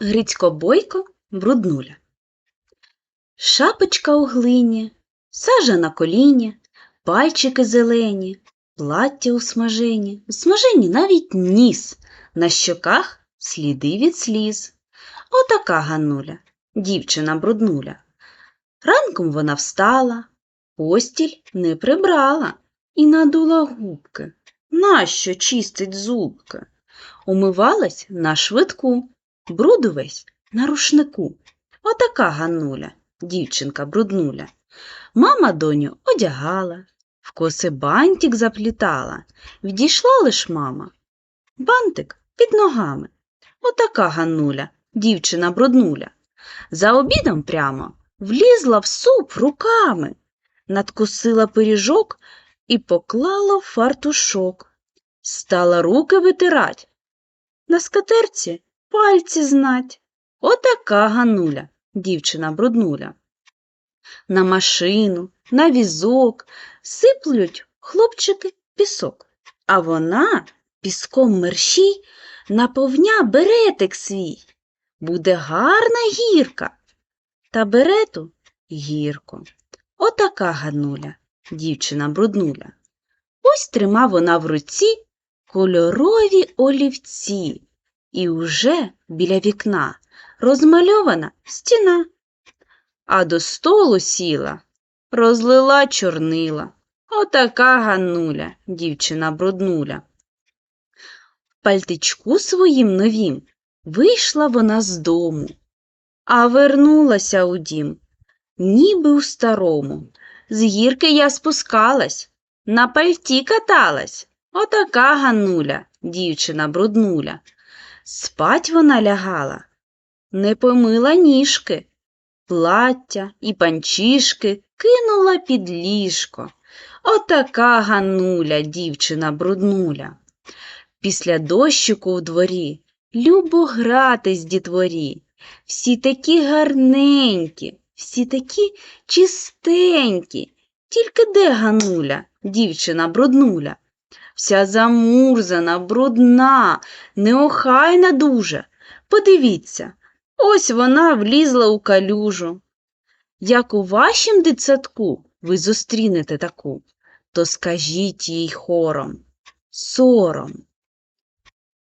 Грицько Бойко бруднуля. Шапочка у глині, сажа на коліні, пальчики зелені, плаття у смажені, у смажені навіть ніс, на щоках сліди від сліз. Отака Ганнуля, дівчина бруднуля. Ранком вона встала, постіль не прибрала і надула губки. Нащо чистить зубки? Умивалась на швидку, бруд увесь на рушнику. Отака Ганнуля, дівчинка бруднуля. Мама доню одягала, в коси бантик заплітала. Відійшла лиш мама. Бантик під ногами. Отака Ганнуля, дівчина бруднуля. За обідом прямо влізла в суп руками, надкусила пиріжок і поклала фартушок. Стала руки витирать. На скатерці пальці знать. Отака Гануля, дівчина бруднуля. На машину, на візок сиплють хлопчики пісок, а вона піском мерщій наповня беретик свій. Буде гарна гірка. Та берету гірко. Отака Гануля, дівчина бруднуля. Ось трима вона в руці кольорові олівці, і уже біля вікна розмальована стіна. А до столу сіла, розлила чорнила. Отака Ганнуля, дівчина бруднуля. В пальтичку своїм новім вийшла вона з дому, а вернулася у дім, ніби у старому. З гірки я спускалась, на пальті каталась. Отака Ганнуля, дівчина бруднуля. Спать вона лягала, не помила ніжки, плаття і панчішки кинула під ліжко. Отака Ганнуля, дівчина бруднуля. Після дощику в дворі любо гратись дітворі. Всі такі гарненькі, всі такі чистенькі. Тільки де Гануля, дівчина бруднуля? Вся замурзана, брудна, неохайна дуже. Подивіться, ось вона влізла у калюжу. Як у вашім дитсадку ви зустрінете таку, то скажіть їй хором. Сором.